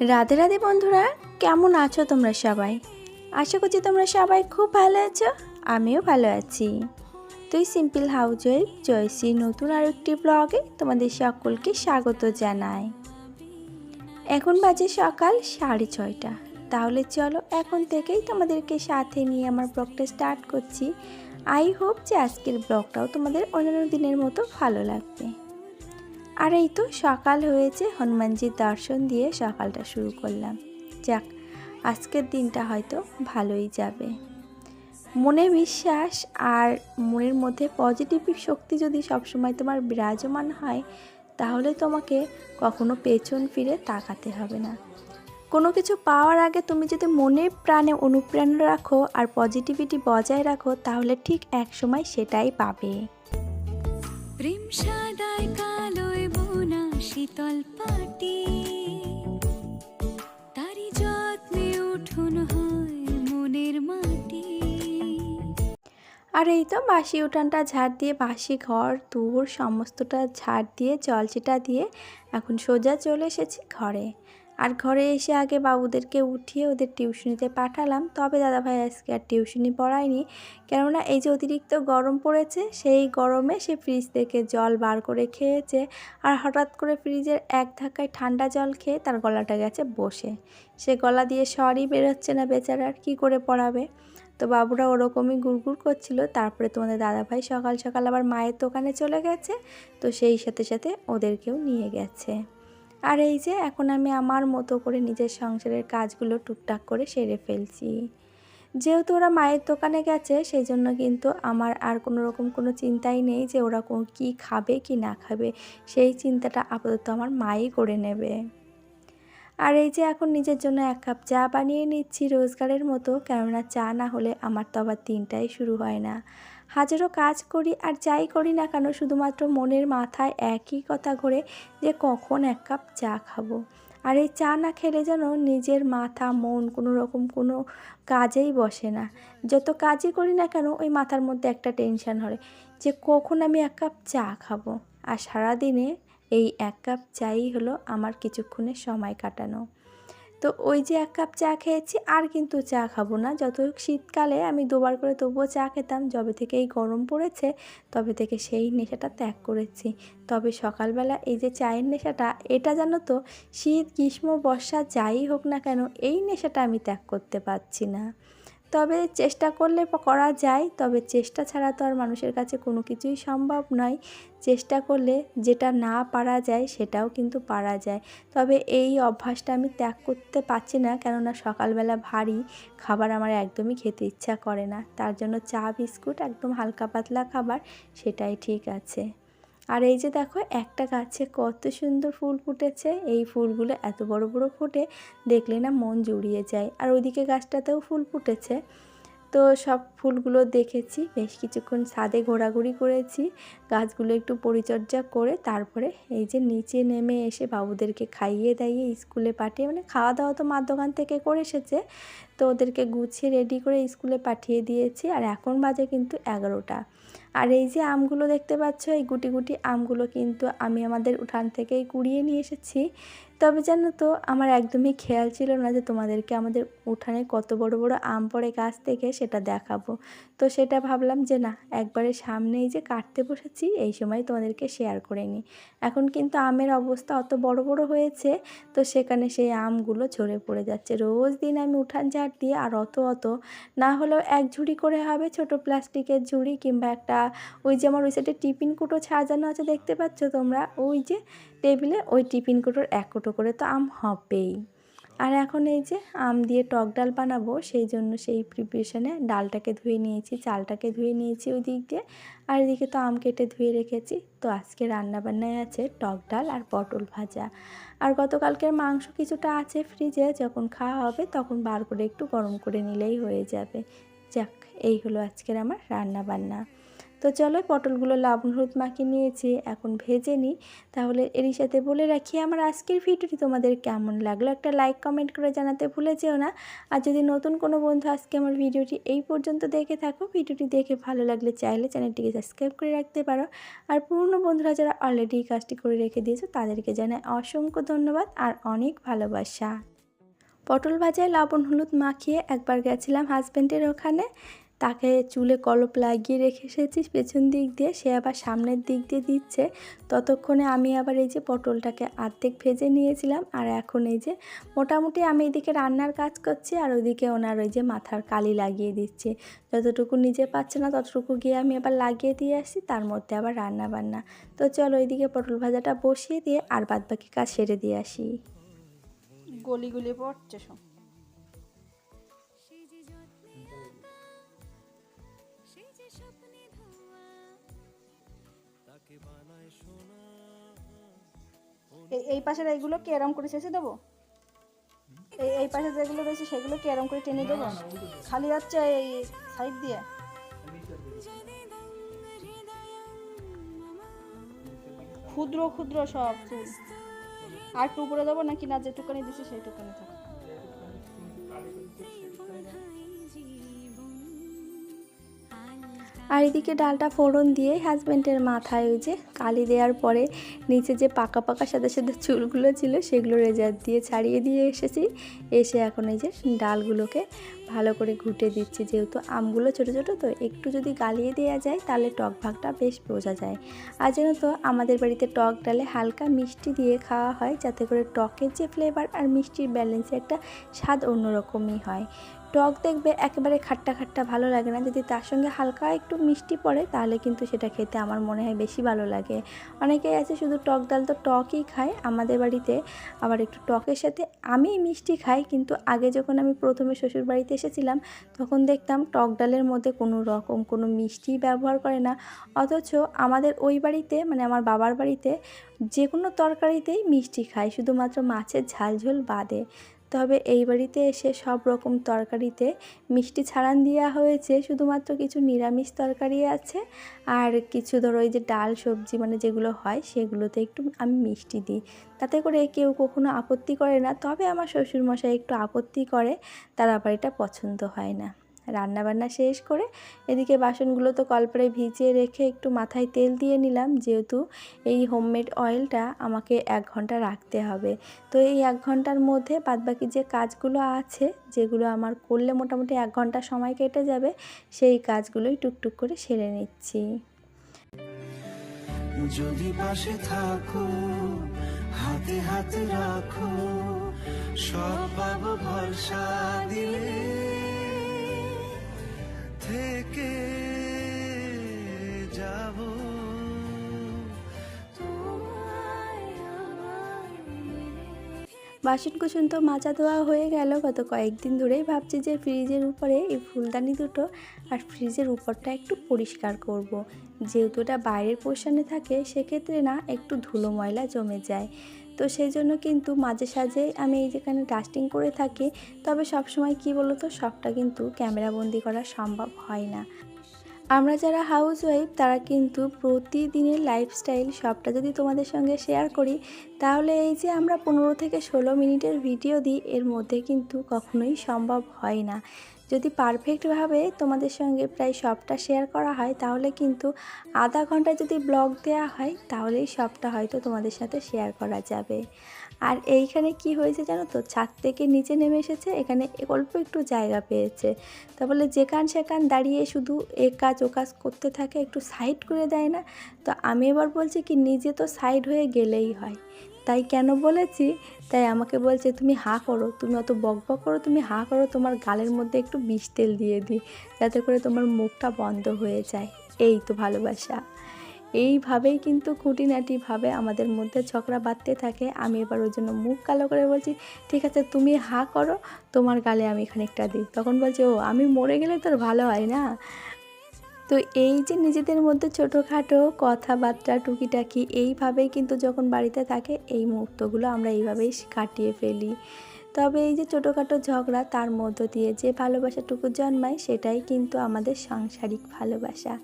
রাধে রাধে বন্ধুরা, কেমন আছো তোমরা সবাই? আশা করছি তোমরা সবাই খুব ভালো আছো, আমিও ভালো আছি। তুই সিম্পল হাউস ওয়াইফ জয়শ্রী নতুন আর একটি ব্লগে তোমাদের সকলকে স্বাগত জানাই। এখন বাজে সকাল সাড়ে ছয়টা। তাহলে চলো এখন থেকেই তোমাদেরকে সাথে নিয়ে আমার ব্লগটা স্টার্ট করছি। আই হোপ যে আজকের ব্লগটাও তোমাদের অন্যান্য দিনের মতো ভালো লাগবে। আর এই তো সকাল হয়েছে, হনুমানজির দর্শন দিয়ে সকালটা শুরু করলাম। যাক, আজকের দিনটা হয়তো ভালোই যাবে। মনে বিশ্বাস আর মনের মধ্যে পজিটিভ শক্তি যদি সবসময় তোমার বিরাজমান হয়, তাহলে তোমাকে কখনো পেছন ফিরে তাকাতে হবে না। কোনো কিছু পাওয়ার আগে তুমি যদি মনে প্রাণে অনুপ্রেরণা রাখো আর পজিটিভিটি বজায় রাখো, তাহলে ঠিক এক সময় সেটাই পাবে। প্রেম সাদায় শীতল পাটি তারি যত্নে উঠুন হয় মনের মাটি। আর এই তো বাসি উঠানটা ঝাড় দিয়ে, বাসি ঘর দূর সমস্তটা ঝাড় দিয়ে জল চিটা দিয়ে এখন সোজা চলে এসেছি ঘরে। আর ঘরে এসে আগে বাবুদেরকে উঠিয়ে ওদের টিউশনিতে পাঠালাম। তবে দাদাভাই আজকে আর টিউশনি পড়ায়নি। কেননা এই যে অতিরিক্ত গরম পড়েছে, সেই গরমে সে ফ্রিজ থেকে জল বার করে খেয়েছে আর হঠাৎ করে ফ্রিজের এক ধাক্কায় ঠান্ডা জল খেয়ে তার গলাটা গেছে বসে। সে গলা দিয়ে সরই বেরোচ্ছে না বেচারার কী করে পড়াবে? তো বাবুরা ওরকমই গুড়গুড় করছিল। তারপরে তোমাদের দাদাভাই সকাল সকাল আবার মায়ের দোকানে চলে গেছে। তো সেই সাথে সাথে ওদেরকেও নিয়ে গেছে। আর এই যে এখন আমি আমার মতো করে নিজের সংসারের কাজগুলো টুকটাক করে সেরে ফেলছি। যেহেতু ওরা মায়ের দোকানে গেছে সেই জন্য কিন্তু আমার আর কোনো রকম কোনো চিন্তাই নেই যে ওরা কোন কী খাবে, কি না খাবে। সেই চিন্তাটা আপাতত আমার মাই করে নেবে। আর এই যে এখন নিজের জন্য এক কাপ চা বানিয়ে নিচ্ছি রোজগারের মতো, কেননা চা না হলে আমার তো আবার দিনটাই শুরু হয় না। হাজারো কাজ করি আর যাই করি না কেন শুধুমাত্র মনের মাথায় একই কথা ঘোরে যে কখন এক কাপ চা খাব। আর এই চা না খেলে যেন নিজের মাথা, মন কোনো রকম কোনো কাজেই বসে না। যত কাজই করি না কেন ওই মাথার মধ্যে একটা টেনশন হয় যে কখন আমি এক কাপ চা খাব। আর সারাদিনে এই এক কাপ চাই হলো আমার কিছুক্ষণের সময় কাটানো। তো ওই যে এক কাপ চা খেয়েছি, আর কিন্তু চা খাব না। যত শীতকালে আমি দুবার করে তবুও চা খেতাম। যবে থেকে এই গরম পড়েছে, তবে থেকে সেই নেশাটা ত্যাগ করেছি। তবে সকালবেলা এই যে চায়ের নেশাটা, এটা জানো তো, শীত, গ্রীষ্ম, বর্ষা, যাই হোক না কেন, এই নেশাটা আমি ত্যাগ করতে পারছি না। তবে চেষ্টা করলে করা যায়। তবে চেষ্টা ছাড়া তো আর মানুষের কাছে কোনো কিছুই সম্ভব নয়। চেষ্টা করলে যেটা না পারা যায় সেটাও কিন্তু পারা যায়। তবে এই অভ্যাসটা আমি ত্যাগ করতে পারছি না। কেননা সকালবেলা ভারী খাবার আমার একদমই খেতে ইচ্ছা করে না। তার জন্য চা, বিস্কুট, একদম হালকা পাতলা খাবার, সেটাই ঠিক আছে। আর এই যে দেখো, একটা গাছে কত সুন্দর ফুল ফুটেছে। এই ফুলগুলো এত বড় বড় ফুটে দেখলে না মন জুড়িয়ে যায়। আর ওইদিকে গাছটাতেও ফুল ফুটেছে। তো সব ফুলগুলো দেখেছি, বেশ কিছুক্ষণ ছাদে ঘোরাঘুরি করেছি, গাছগুলো একটু পরিচর্যা করে তারপরে এই যে নিচে নেমে এসে বাবুদেরকে খাইয়ে দাইয়ে স্কুলে পাঠিয়ে মানে খাওয়া দাওয়া তো মার দোকান থেকে করে এসেছে, তো ওদেরকে গুছিয়ে রেডি করে স্কুলে পাঠিয়ে দিয়েছি আর এখন বাজে কিন্তু এগারোটা। আর এই যে আমগুলো দেখতে পাচ্ছ, এই গুটি গুটি আমগুলো কিন্তু আমি আমাদের উঠান থেকেই কুড়িয়ে নিয়ে এসেছি। তবে জানো তো, আমার একদমই খেয়াল ছিল না যে তোমাদেরকে আমাদের উঠানে কত বড় বড় আম পড়ে গাছ থেকে সেটা দেখাবো। তো সেটা ভাবলাম যে না, একবারে সামনেই যে কাটতে বসেছি, এই সময় তোমাদেরকে শেয়ার করে নিই। এখন কিন্তু আমের অবস্থা অত বড় বড় হয়েছে, তো সেখানে সেই আমগুলো ঝরে পড়ে যাচ্ছে। রোজ দিন আমি উঠান ঝাড় দিয়ে আর অত অত, না হলেও এক ঝুড়ি করে হবে ছোট প্লাস্টিকের ঝুড়ি কিংবা একটা ওই যে আমার ওই সাইডে টিফিন কুটো সাজানো আছে, দেখতে পাচ্ছ তোমরা? ওই যে টেবিলে ওই টিফিন কুটোর এক কুটো করে তো আম হবেই। আর এখন এই যে আম দিয়ে টক ডাল বানাবো, সেই জন্য সেই প্রিপারেশনে ডালটাকে ধুয়ে নিয়েছি, চালটাকে ধুয়ে নিয়েছি ওই দিক দিয়ে। আর এদিকে তো আম কেটে ধুয়ে রেখেছি। তো আজকে রান্নাবান্নায় আছে টক ডাল আর পটল ভাজা। আর গতকালকের মাংস কিছুটা আছে ফ্রিজে যখন খাওয়া হবে তখন বার করে একটু গরম করে নিলেই হয়ে যাবে। যাক, এই হলো আজকের আমার রান্না বান্না তো চলো পটলগুলো লবণ, হলুদ মাখিয়ে নিয়েছি, এখন ভেজে নিই। তাহলে এরই সাথে বলে রাখি, আমার আজকের ভিডিওটি তোমাদের কেমন লাগল? একটা লাইক কমেন্ট করে জানাতে ভুলে যেও না। আর যদি নতুন কোনো বন্ধু আজকে আমার ভিডিওটি এই পর্যন্ত দেখে থাকো, ভিডিওটি দেখে ভালো লাগলে চাইলে চ্যানেলটিকে সাবস্ক্রাইব করে রাখতে পারো। আর পুরনো বন্ধুরা যারা অলরেডি কাজটি করে রেখে দিয়েছ, তাদেরকে জানাই অসংখ্য ধন্যবাদ আর অনেক ভালোবাসা। পটল ভাজায় লবণ, হলুদ মাখিয়ে একবার গেছিলাম হাজব্যান্ডের ওখানে। তাকে চুলে কলপ লাগিয়ে রেখে এসেছি পেছন দিক দিয়ে। সে আবার সামনের দিক দিয়ে দিচ্ছে। ততক্ষণে আমি আবার এই যে পটলটাকে আর্ধেক ভেজে নিয়েছিলাম, আর এখন এই যে মোটামুটি আমি এদিকে রান্নার কাজ করছি, আর ওইদিকে ওনার ওই যে মাথার কালি লাগিয়ে দিচ্ছে। যতটুকু নিজে পাচ্ছে না, ততটুকু গিয়ে আমি আবার লাগিয়ে দিয়ে আসি তার মধ্যে আবার রান্না বান্না। তো চলো ওইদিকে পটল ভাজাটা বসিয়ে দিয়ে, আর বাদ বাকি কাজ সেরে দিয়ে আসি। গলি গলি পড়ছে সব। এই- এই পাশের এইগুলো কি এরম করে শেষে দেবো? এই এই পাশে যেগুলো রয়েছে সেগুলো কি এরম করে টেনে দেবো? খালি যাচ্ছে এই সাইড দিয়ে? ক্ষুদ্র ক্ষুদ্র সব আর একটু উপরে দেবো নাকি না যেটুকানি দিছি সেইটুকানি থাকে। আর এদিকে ডালটা ফোড়ন দিয়ে হাজব্যান্ডের মাথায় ওই যে কালি দেওয়ার পরে নিচে যে পাকা পাকা সাদা সাদা চুলগুলো ছিল সেগুলো রেজার দিয়ে ছাড়িয়ে দিয়ে এসেছি। এসে এখন এই যে ডালগুলোকে ভালো করে ঘুটে দিচ্ছি। যেহেতু আমগুলো ছোটো ছোটো, তো একটু যদি গালিয়ে দেওয়া যায় তাহলে টক ভাগটা বেশ বোঝা যায়। আর যেন তো, আমাদের বাড়িতে টক ডালে হালকা মিষ্টি দিয়ে খাওয়া হয়, যাতে করে টকের যে ফ্লেভার আর মিষ্টির ব্যালেন্সে একটা স্বাদ অন্যরকমই হয়। টক দেখবে একেবারে খাট্টা খাট্টা ভালো লাগে না। যদি তার সঙ্গে হালকা একটু মিষ্টি পড়ে, তাহলে কিন্তু সেটা খেতে আমার মনে হয় বেশি ভালো লাগে। অনেকেই আছে শুধু টক ডাল তো টকই খায়। আমাদের বাড়িতে আবার একটু টকের সাথে আমি মিষ্টি খাই, কিন্তু আগে যখন আমি প্রথমে শ্বশুর বাড়িতে এসেছিলাম, তখন দেখতাম টক ডালের মধ্যে কোনো রকম কোনো মিষ্টি ব্যবহার করে না। অথচ আমাদের ওই বাড়িতে মানে আমার বাবার বাড়িতে, যে কোনো তরকারিতেই মিষ্টি খায়। শুধুমাত্র মাছের ঝাল ঝোল বাদে। তবে এই বাড়িতে এসে সব রকম তরকারিতে মিষ্টি ছাড়ান দেওয়া হয়েছে। শুধুমাত্র কিছু নিরামিষ তরকারি আছে আর কিছু ধরো ওই যে ডাল, সবজি মানে যেগুলো হয় সেগুলোতে একটু আমি মিষ্টি দিই। তাতে করে কেউ কখনো আপত্তি করে না। তবে আমার শ্বশুরমশাই একটু আপত্তি করে, তারা বাড়িটা পছন্দ হয় না। রান্না বান্না শেষ করে এদিকে বাসনগুলো তো কলপারে ভিজিয়ে রেখে একটু মাথায় তেল দিয়ে নিলাম। যেহেতু এই হোমমেড অয়েলটা আমাকে এক ঘণ্টা রাখতে হবে। তো এই এক ঘণ্টার মধ্যে বাদবাকি যে কাজগুলো আছে, যেগুলো আমার করলে মোটামুটি এক ঘণ্টা সময় কেটে যাবে, সেই কাজগুলোই টুকটুক করে সেরে নিচ্ছি। যদি পাশে থাকো, হাতে হাতে রাখো, সব পাবো ভরসা দিলে। থেকে যাব। বাসন কুসন তো মাজা ধোয়া হয়ে গেল। গত কয়েকদিন ধরেই ভাবছি যে ফ্রিজের উপরে এই ফুলদানি দুটো আর ফ্রিজের উপরটা একটু পরিষ্কার করব। যেহেতু এটা বাইরের পোর্শনে থাকে সেক্ষেত্রে না একটু ধুলো ময়লা জমে যায়। তো সেই জন্য কিন্তু মাঝে সাঝে আমি এই যেখানে ডাস্টিং করে থাকি, তবে সবসময় কি বলো তো সবটা কিন্তু ক্যামেরাবন্দি করা সম্ভব হয় না। আমরা যারা হাউস ওয়াইফ তারা কিন্তু প্রতিদিনের লাইফস্টাইল সবটা যদি তোমাদের সঙ্গে শেয়ার করি, তাহলে এই যে আমরা পনেরো থেকে ষোলো মিনিটের ভিডিও দিই, এর মধ্যে কিন্তু কখনোই সম্ভব হয় না। যদি পারফেক্টভাবে তোমাদের সঙ্গে প্রায় সবটা শেয়ার করা হয়, তাহলে কিন্তু আধা ঘণ্টা যদি ব্লগ দেওয়া হয়, তাহলেই সবটা হয়তো তোমাদের সাথে শেয়ার করা যাবে। আর এইখানে কি হয়েছে জানো তো? ছাদ থেকে নিচে নেমে এসেছে, এখানে অল্প একটু জায়গা পেয়েছে। তা বলে যেখান সেখান দাঁড়িয়ে শুধু এ কাজ ও কাজ করতে থাকে, একটু সাইড করে দেয় না? তো আমি এবার বলছি কি, নিজে তো সাইড হয়ে গেলেই হয়। তাই কেন বলেছি? তাই আমাকে বলছে, তুমি হা করো, তুমি অত বক বক করো, তুমি হা করো, তোমার গালের মধ্যে একটু বিষ তেল দিয়ে দিই, যাতে করে তোমার মুখটা বন্ধ হয়ে যায়। এই তো ভালোবাসা। এইভাবেই কিন্তু খুঁটিনাটিভাবে আমাদের মধ্যে ঝগড়া বাঁধতে থাকে। আমি এবার ওই জন্য মুখ কালো করে বলছি, ঠিক আছে, তুমি হা করো, তোমার গালে আমি খানিকটা দিই। তখন বলছে, ও, আমি মরে গেলে তোর ভালো হয় না? তো এই যে নিজেদের মধ্যে ছোটোখাটো কথাবার্তা টুকিটাকি, এইভাবেই কিন্তু যখন বাড়িতে থাকে, এই মুহূর্তগুলো আমরা এইভাবেই কাটিয়ে ফেলি। তবে এই যে ছোটোখাটো ঝগড়া, তার মধ্য দিয়ে যে ভালোবাসাটুকু জন্মায়, সেটাই কিন্তু আমাদের সাংসারিক ভালোবাসা।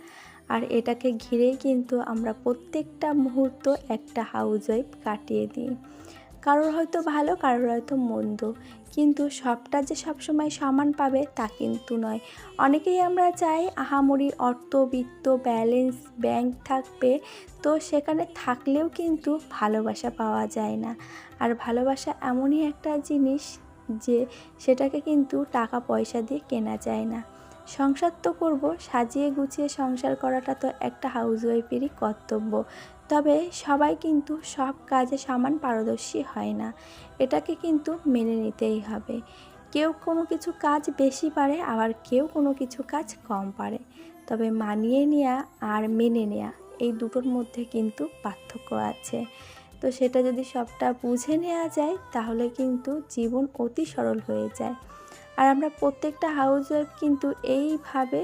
আর এটাকে ঘিরেই কিন্তু আমরা প্রত্যেকটা মুহূর্ত একটা হাউস ওয়াইফ কাটিয়ে দিই। কারোর হয়তো ভালো, কারোর হয়তো মন্দ। কিন্তু সবটা যে সবসময় সমান পাবে তা কিন্তু নয়। অনেকেই আমরা চাই আহামরি অর্থ, বিত্ত ব্যালেন্স ব্যাংক থাকবে, তো সেখানে থাকলেও কিন্তু ভালোবাসা পাওয়া যায় না। আর ভালোবাসা এমনই একটা জিনিস যে সেটাকে কিন্তু টাকা পয়সা দিয়ে কেনা যায় না। সংসার তো করব, সাজিয়ে গুছিয়ে সংসার করাটা তো একটা হাউসওয়াইফেরই কর্তব্য। তবে সবাই কিন্তু সব কাজে সমান পারদর্শী হয় না। এটাকে কিন্তু মেনে নিতেই হবে। কেউ কোনো কিছু কাজ বেশি পারে, আবার কেউ কোনো কিছু কাজ কম পারে। তবে মানিয়ে নেওয়া আর মেনে নেওয়া এই দুটোর মধ্যে কিন্তু পার্থক্য আছে। তো সেটা যদি সবটা বুঝে নেওয়া যায়, তাহলে কিন্তু জীবন অতি সরল হয়ে যায়। আর আমরা প্রত্যেকটা হাউস ওয়াইফ কিন্তু এইভাবে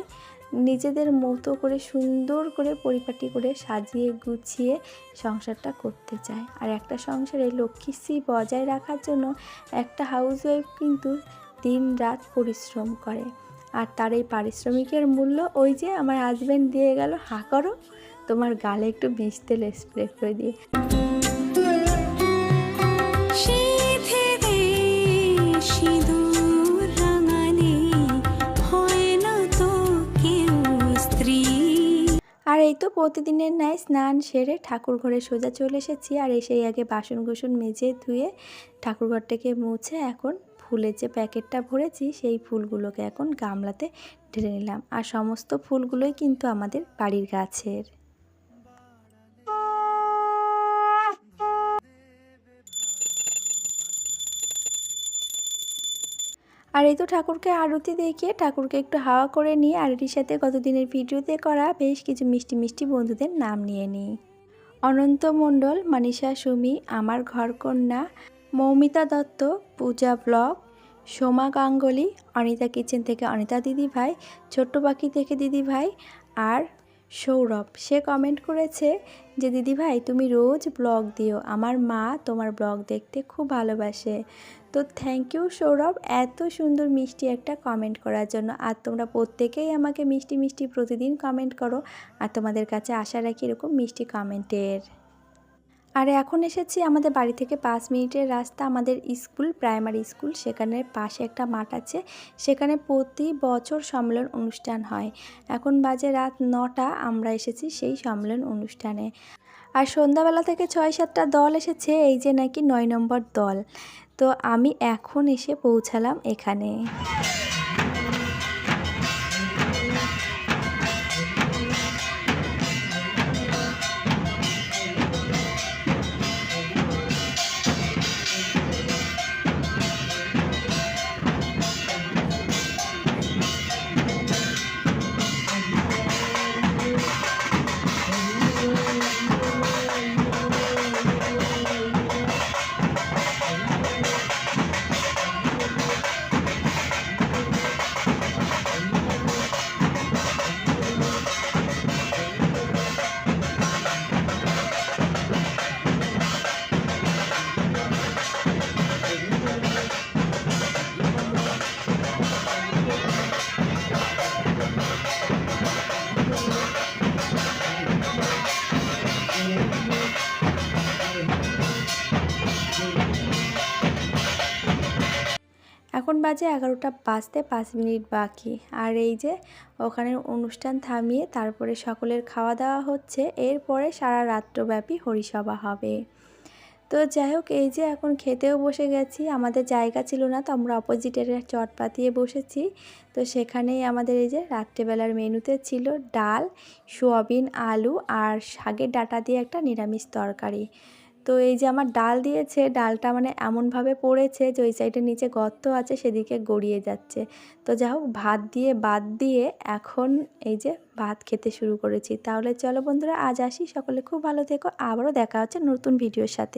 নিজেদের মতো করে, সুন্দর করে পরিপাটি করে সাজিয়ে গুছিয়ে সংসারটা করতে চায়। আর একটা সংসারে লক্ষ্মীশ্রী বজায় রাখার জন্য একটা হাউস ওয়াইফ কিন্তু দিন রাত পরিশ্রম করে। আর তার এই পারিশ্রমিকের মূল্য ওই যে আমার হাজব্যান্ড দিয়ে গেল, হা করো, তোমার গালে একটু বিষ তেল স্প্রে করে দিয়ে। আর এই তো প্রতিদিনের ন্যায় স্নান সেরে ঠাকুর ঘরে সোজা চলে এসেছি। আর এসেই আগে বাসন কুসন মেজে ধুয়ে ঠাকুর ঘরটাকে মুছে এখন ফুলের যে প্যাকেটটা ভরেছি, সেই ফুলগুলোকে এখন গামলাতে ঢেলে নিলাম। আর সমস্ত ফুলগুলোই কিন্তু আমাদের বাড়ির গাছের। আর এই তো ঠাকুরকে আরতি দেখিয়ে ঠাকুরকে একটু হাওয়া করে নিয়ে আরতির সাথে গতদিনের ভিডিওতে করা বেশ কিছু মিষ্টি মিষ্টি বন্ধুদের নাম নিয়ে নিই। অনন্ত মণ্ডল, মানিষা সুমি, আমার ঘরকন্যা মৌমিতা দত্ত, পূজা ব্লগ, সোমা গাঙ্গুলি, অনিতা কিচেন থেকে অনিতা দিদি ভাই ছোট্ট পাখি থেকে দিদি ভাই আর সৌরভ, সে কমেন্ট করেছে যে দিদিভাই তুমি রোজ ব্লগ দিও। আমার মা তোমার ব্লগ দেখতে খুব ভালোবাসে। তো থ্যাংক ইউ সৌরভ, এত সুন্দর মিষ্টি একটা কমেন্ট করার জন্য। আর তোমরা প্রত্যেকেই আমাকে মিষ্টি মিষ্টি প্রতিদিন কমেন্ট করো। আর তোমাদের কাছে আশা রাখি এরকম মিষ্টি কমেন্টের আর এখন এসেছি আমাদের বাড়ি থেকে পাঁচ মিনিটের রাস্তা আমাদের স্কুল, প্রাইমারি স্কুল। সেখানে পাশে একটা মাঠ আছে। সেখানে প্রতি বছর সম্মেলন অনুষ্ঠান হয়। এখন বাজে রাত নটা, আমরা এসেছি সেই সম্মেলন অনুষ্ঠানে। আর সন্ধ্যাবেলা থেকে ছয় সাতটা দল এসেছে, এই যে নাকি নয় নম্বর দল। তো আমি এখন এসে পৌঁছালাম এখানে। এখন বাজে এগারোটা বাজতে পাঁচ মিনিট বাকি। আর এই যে, ওখানে অনুষ্ঠান থামিয়ে তারপরে সকলের খাওয়া দাওয়া হচ্ছে, এরপরে সারা রাত্রব্যাপী হরিসভা হবে। তো যাই হোক, এই যে এখন খেতেও বসে গেছি, আমাদের জায়গা ছিল না তো আমরা অপোজিটের চট পাতিয়ে বসেছি। তো সেখানেই আমাদের এই যে রাত্রেবেলার মেনুতে ছিল ডাল, সোয়াবিন, আলু আর শাকের ডাটা দিয়ে একটা নিরামিষ তরকারি। তো এই যে আমার ডাল দিয়েছে, ডালটা মানে এমনভাবে পড়েছে যে ওই সাইডের নিচে গর্ত আছে, সেদিকে গড়িয়ে যাচ্ছে। তো যা হোক, ভাত দিয়ে বাদ দিয়ে এখন এই যে ভাত খেতে শুরু করেছি। তাহলে চলো বন্ধুরা, আজ আসি। সকলে খুব ভালো থেকো। আবারও দেখা হচ্ছে নতুন ভিডিওর সাথে।